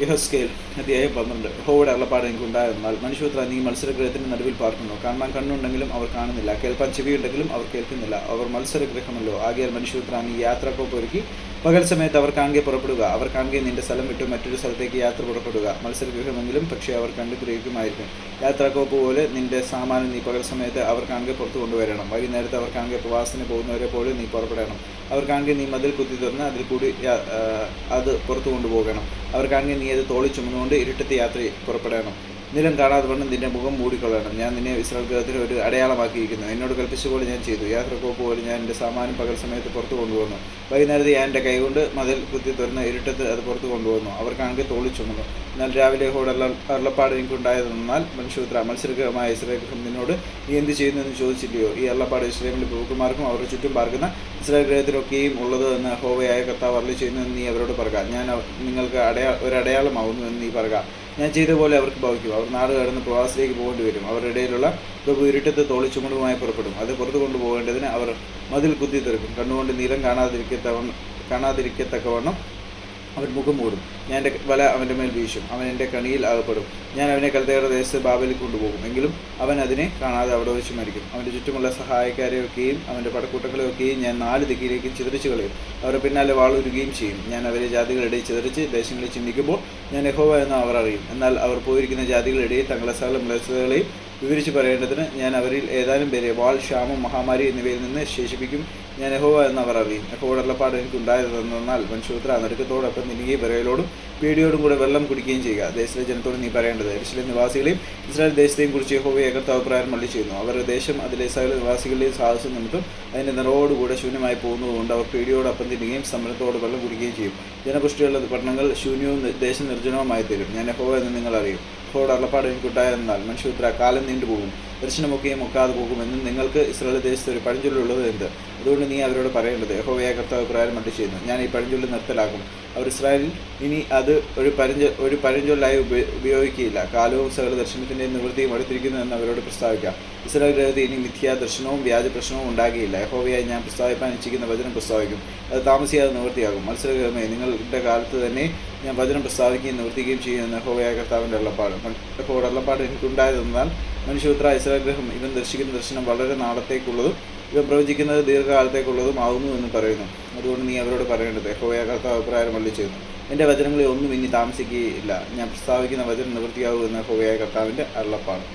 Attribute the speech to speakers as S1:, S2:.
S1: യഹസ്കേൽ അധ്യായം പന്ത്രണ്ട്. ഹോയുടെ എനിക്ക് എനിക്കുണ്ടായിരുന്നാൽ മനുഷ്യപുത്ര നീ മത്സരഗ്രഹത്തിന്റെ നടുവിൽ പാർക്കുന്നു. കാണാൻ കണ്ണുണ്ടെങ്കിലും അവർ കാണുന്നില്ല. കേൾപ്പാൻ ചെവിയുണ്ടെങ്കിലും അവർ കേൾക്കുന്നില്ല. അവർ മത്സരഗ്രഹമല്ലോ ആകിയാൽ മനുഷ്യപുത്ര നീ യാത്രക്കൊപ്പം ഒരുക്കി പകൽ സമയത്ത് അവർ കാണുകെ പുറപ്പെടുക. അവർ കാണുകെ നിന്റെ സ്ഥലം വിട്ട് മറ്റൊരു സ്ഥലത്തേക്ക് യാത്ര പുറപ്പെടുക. മത്സരഗൃഹമെങ്കിലും പക്ഷേ അവർ കണ്ടു ഗ്രഹിക്കുമായിരിക്കും യാത്രാക്കോപ്പ് പോലെ നിന്റെ സാമാനം നീ പകൽ സമയത്ത് അവർ കാണുകെ പുറത്തു കൊണ്ടുവരണം. വൈകുന്നേരത്ത് അവർ കാണുകെ പ്രവാസത്തിന് പോകുന്നവരെ പോലെ നീ പുറപ്പെടണം. അവർ കാണുകെ നീ മതിൽ കുത്തി തുറന്ന് അതിൽ കൂടി അത് പുറത്തു കൊണ്ടുപോകണം. അവർ കാണുകെ നീ അത് തോളി ചുമന്നുകൊണ്ട് ഇരുട്ടത്ത് യാത്ര പുറപ്പെടണം. നിലം കാണാതെ വണ്ണം നിന്റെ മുഖം മൂടിക്കൊള്ളണം. ഞാൻ നിന്നെ ഗ്രഹത്തിന് ഒരു അടയാളമാക്കിയിരിക്കുന്നു. എന്നോട് കൽപ്പിച്ച പോലെ ഞാൻ ചെയ്തു. യാത്രക്കോപ്പ് പോലെ ഞാൻ എന്റെ സാമാനം പകൽ സമയത്ത് പുറത്തു കൊണ്ടുവന്നു. വൈകുന്നേരത്തെ ഞാൻ എന്റെ കൈകൊണ്ട് മതിൽ കുത്തി തുറന്ന് ഇരുട്ടത്ത് അത് പുറത്തു കൊണ്ടുവന്നു. അവർക്കാണെങ്കിൽ തോളി ചുമന്നു. എന്നാൽ രാവിലെ ഹോട് അള്ളപ്പാട് എനിക്കുണ്ടായതെന്നാൽ മനുഷ്യപുത്ര മത്സരഗ്രഹമായ ഇസ്രായേൽ ഗൃഹം നിന്നോട് നീ എന്ത് ചെയ്യുന്നു എന്ന് ചോദിച്ചില്ലയോ? ഈ അള്ളപ്പാട് ഇസ്രായേലിന്റെ പ്രഭുക്കന്മാർക്കും അവരുടെ ചുറ്റും പാർക്കുന്ന ഇസ്രായേൽ ഉള്ളത് എന്ന് ഹോവയായ കർത്താവ് ചെയ്യുന്നു എന്ന് നീ അവരോട് പറയുക ഞാൻ നിങ്ങൾക്ക് അടയാ ഒരു എന്ന് നീ പറയുക ഞാൻ ചെയ്ത പോലെ അവർക്ക് ഭവിക്കും. അവർ നാട് കടന്ന് പ്രവാസത്തിലേക്ക് പോകേണ്ടി വരും. അവരുടെ ഇടയിലുള്ള പ്രഭു ഇരുട്ടത്ത് തോളിച്ചുമുടുമായി പുറപ്പെടും. അത് പുറത്തു കൊണ്ടുപോകേണ്ടതിന് അവർ മതിൽ കുത്തി തീർക്കും കണ്ണുകൊണ്ട് നീളം കാണാതിരിക്കത്തവണ്ണം കാണാതിരിക്കത്തക്കവണ്ണം അവൻ മുഖം മൂടും. ഞാൻ എന്റെ വല അവന്റെ മേൽ വീശും. അവൻ എന്റെ കണിയിൽ അകപ്പെടും. ഞാൻ അവനെ കൽത്തയുടെ ദേശത്ത് ബാബലിൽ കൊണ്ടുപോകും. എങ്കിലും അവൻ അതിനെ കാണാതെ അവിടെ വെച്ച് മരിക്കും. അവന്റെ ചുറ്റുമുള്ള സഹായക്കാരെയൊക്കെയും അവന്റെ പടക്കൂട്ടങ്ങളെയൊക്കെയും ഞാൻ നാല് ദിക്കിലേക്ക് ചിതറിച്ച് കളയും. അവരുടെ പിന്നാലെ വാളൊരുകയും ചെയ്യും. ഞാൻ അവരെ ജാതികളിടയിൽ ചിതറിച്ച് ദേശങ്ങളിൽ ചിന്തിക്കുമ്പോൾ ഞാൻ യഹോവ എന്ന് അവർ അറിയും. എന്നാൽ അവർ പോയിരിക്കുന്ന ജാതികളിടയിൽ തങ്ങളെ സകല മ്ലേച്ഛതകളെയും വിവരിച്ച് പറയേണ്ടതിന് ഞാൻ അവരിൽ ഏതാനും പേരെ വാൾ ക്ഷാമം മഹാമാരി എന്നിവയിൽ നിന്ന് ശേഷിപ്പിക്കും. ഞാൻ യഹോവ എന്ന് അവർ അറിയും. യഹോവയുടെ അള്ളപ്പാട് എനിക്ക് ഉണ്ടായതെന്നാൽ മനുഷ്യപുത്ര നടുക്കത്തോടൊപ്പം നിന്നുകയും വിറയലോടും പേടിയോടും കൂടെ വെള്ളം കുടിക്കുകയും ചെയ്യുക. ദേശത്തിലെ ജനത്തോട് നീ പറയേണ്ടത് ഇസ്രയേൽ നിവാസികളെയും ഇസ്രായേൽ ദേശത്തെയും കുറിച്ച് യഹോവ എകർത്ത അഭിപ്രായം മള്ളി ചെയ്യുന്നു അവരുടെ ദേശം അതിലെ സകല നിവാസികളുടെയും സാഹസം നിമിത്തം അതിന്റെ നിറവോടുകൂടെ ശൂന്യമായി പോകുന്നതുകൊണ്ട് അവർ പേടിയോടൊപ്പം തിന്നുകയും സമരത്തോട് വെള്ളം കുടിക്കുകയും ചെയ്യും. ജനപുഷ്ടിയുള്ള പട്ടണങ്ങൾ ശൂന്യവും ദേശം നിർജനവുമായി തീരും ഞാൻ യഹോവ എന്ന് നിങ്ങൾ അറിയും യഹോവയുടെ അള്ളപ്പാട് എനിക്കുണ്ടായെന്നാൽ മനുഷ്യപുത്ര കാലം നീണ്ടുപോകും. ദർശനമൊക്കെയും ഒക്കാതെ പോകുമെന്നും നിങ്ങൾക്ക് ഇസ്രായേൽ ദേശത്ത് ഒരു പഴഞ്ചൊല്ലുള്ളത് എന്ത്? അതുകൊണ്ട് നീ അവരോട് പറയേണ്ടത് യഹോവയായ കർത്താവ് പ്രകാരം മറ്റു ചെയ്യുന്നു. ഞാൻ ഈ പഴഞ്ചൊല്ല് നിർത്തലാക്കും. അവർ ഇസ്രായേലിൽ ഇനി അത് ഒരു പഴഞ്ച ഒരു പഴഞ്ചൊല്ലായി ഉപ- ഉപയോഗിക്കുകയില്ല. കാലവും സകല ദർശനത്തിന്റെ നിവൃത്തിയും അടുത്തിരിക്കുന്നു എന്ന് അവരോട് പ്രസ്താവിക്കാം. ഇസ്രായേൽ ഗ്രഹത്തിൽ ഇനി മിഥ്യാ ദർശനവും വ്യാജ പ്രശ്നവും ഉണ്ടാകുകയില്ല. യഹോവയായി ഞാൻ പ്രസ്താവിപ്പാൻ ഇച്ഛിക്കുന്ന വചനം പ്രസ്താവിക്കും. അത് താമസിയാതെ നിവൃത്തിയാകും. മത്സരഗ്രഹമേ നിങ്ങളുടെ കാലത്ത് തന്നെ ഞാൻ വചനം പ്രസ്താവിക്കുകയും നിവർത്തിക്കുകയും ചെയ്യുമെന്ന് യഹോവയായ കർത്താവിന്റെ വെള്ളപ്പാട് അപ്പോൾ വെള്ളപ്പാട് എനിക്കുണ്ടായതെന്നാൽ മനുഷ്യപുത്ര ഇസ്രാഗ്രഹം ഇവൻ ദർശിക്കുന്ന ദർശനം വളരെ നാളത്തേക്കുള്ളതും ഇവൻ പ്രവചിക്കുന്നത് ദീർഘകാലത്തേക്കുള്ളതും ആകുന്നു എന്ന് പറയുന്നു. അതുകൊണ്ട് നീ അവരോട് പറയേണ്ടത് കർത്താവ് അഭിപ്രായം വള്ളി ചെയ്യുന്നു. എന്റെ വചനങ്ങളിൽ ഒന്നും ഇനി താമസിക്കുകയില്ല. ഞാൻ പ്രസ്താവിക്കുന്ന വചനം നിവൃത്തിയാകുമെന്ന് യഹോവയായ കർത്താവിന്റെ അള്ളപ്പാട്